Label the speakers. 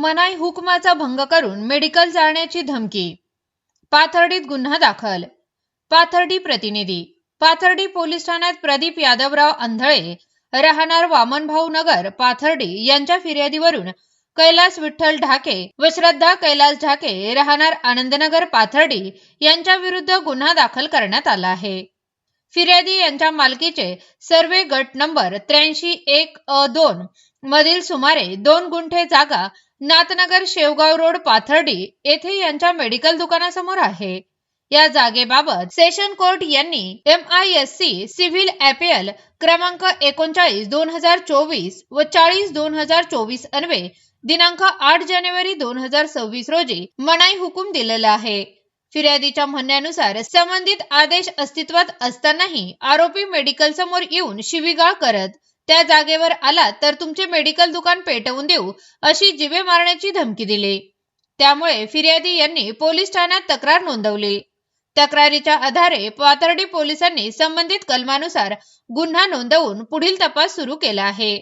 Speaker 1: मनाई हुकमाचा भंग करून मेडिकल जाण्याची धमकी. पाथर्डीत गुन्हा दाखल. पाथर्डी प्रतिनिधी. पाथर्डी पोलीस ठाण्यात प्रदीप यादवराव अंधळे राहणार वामनभाऊ नगर पाथर्डी यांच्या फिर्यादीवरून कैलास विठ्ठल ढाके व श्रद्धा कैलास ढाके राहणार आनंदनगर पाथर्डी यांच्या विरुद्ध गुन्हा दाखल करण्यात आला आहे. फिर्यादी यांच्या मालकीचे सर्वे गट नंबर त्र्याऐंशी एक अ दोन मधील सुमारे दोन गुंठे जागा नाथनगर शेवगाव रोड पाथर्डी येथे यांच्या मेडिकल दुकानासमोर आहे. या जागेबाबत सेशन कोर्ट यांनी M I S C civil appeal क्रमांक एकोणचाळीस दोन हजार चोवीस व चाळीस दोन हजार चोवीस अन्वे दिनांक आठ जानेवारी दोन हजार सव्वीस रोजी मनाई हुकूम दिलेला आहे. फिर्यादीच्या म्हणण्यानुसार संबंधित आदेश अस्तित्वात असतानाही आरोपी मेडिकल समोर येऊन शिवीगाळ करत त्या जागेवर आला तर तुमचे मेडिकल दुकान पेटवून देऊ अशी जिवे मारण्याची धमकी दिली. त्यामुळे फिर्यादी यांनी पोलीस ठाण्यात तक्रार नोंदवली. तक्रारीच्या आधारे पाथर्डी पोलिसांनी संबंधित कलमानुसार गुन्हा नोंदवून पुढील तपास सुरू केला आहे.